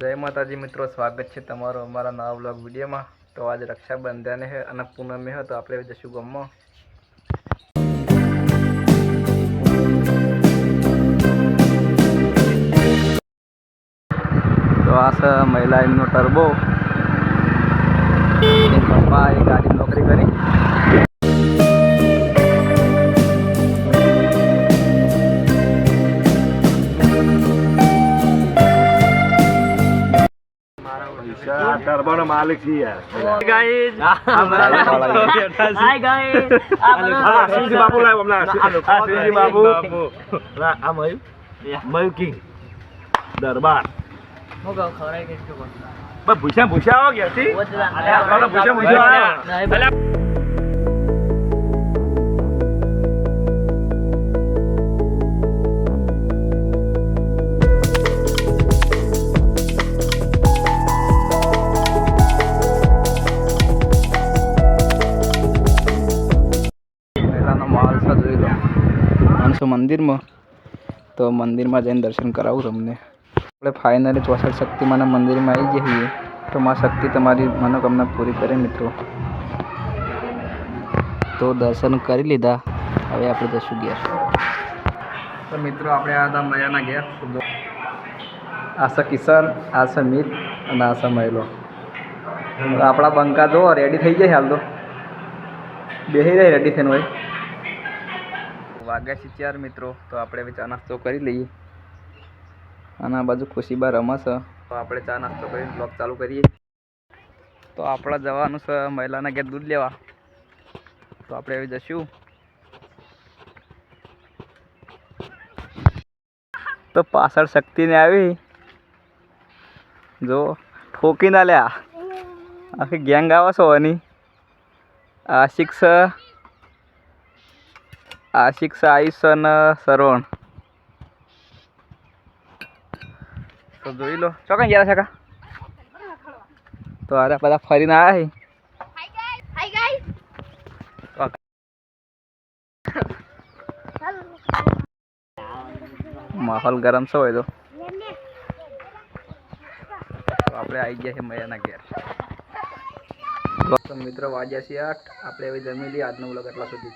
જય માતાજી મિત્રો, સ્વાગત છે તમારો અમારા નવા બ્લોગ વિડીયોમાં. તો આજે રક્ષાબંધન છે અને પૂનમે છે, તો આપણે જશું ગામમાં. તો આ છે મહિલા એમનો ટર્બો પપ્પા એ ગાડી નોકરી કરી. ટર્બોનો માલિક છે યાર હાય ગાઈસ હા, શ્રીજી બાપુ લાવ હમણાં. હા, શ્રીજી બાપુ. આ મયું? મયું કિંગ. દરબાર. ભૂસ્યા ભૂસ્યા આવો ગયા અલ્યા, આપણને ભૂસ્યા માહોલ છે જોઈ લો. માણસો મંદિરમાં. તો મંદિરમાં જઈને દર્શન કરાવું તમને. આપણે ફાઇનલી ચોસઠ મને મંદિરમાં આવી જઈએ. તો મા શક્તિ તમારી મનોકામના પૂરી કરે મિત્રો. તો દર્શન કરી લીધા. હવે આપણે જશું ઘેર. તો મિત્રો, આપણે આ હતા મજાના ઘેર. આ છે કિશન, આ છે મિત અને આ છે મહિલો આપણા બંકા જો રેડી થઈ જાય હાલ તો. બેસી રહી રેડી થઈને હોય. વાગ્યા છે ચાર મિત્રો, તો આપણે હવે ચા નાસ્તો કરી લઈએ. અને આ બાજુ ખુશીબા રમશે તો આપણે ચા નાસ્તો કરીને બ્લોગ ચાલુ કરીએ. તો આપણે જવાનું છે મહિલાના ઘેર દૂધ લેવા. તો આપણે હવે જશું. તો પાછળ શક્તિને આવી. જો ઠોકી ના લ્યા. આખી ગેંગ આવે છો એની આશિક છે. આશિક આયુષ અને શ્રવણ તો જોઈ લો. ચોકન ગયા છે કા? તો અરે બધા ફરીને આવ્યા માહોલ ગરમ છે હોય તો. આપણે આવી ગયા છે મયાના ઘેર. મિત્રો વાગ્યા છે આઠ. આપણે હવે જમી લઈએ આજનો બ્લોગ એટલા સુધી.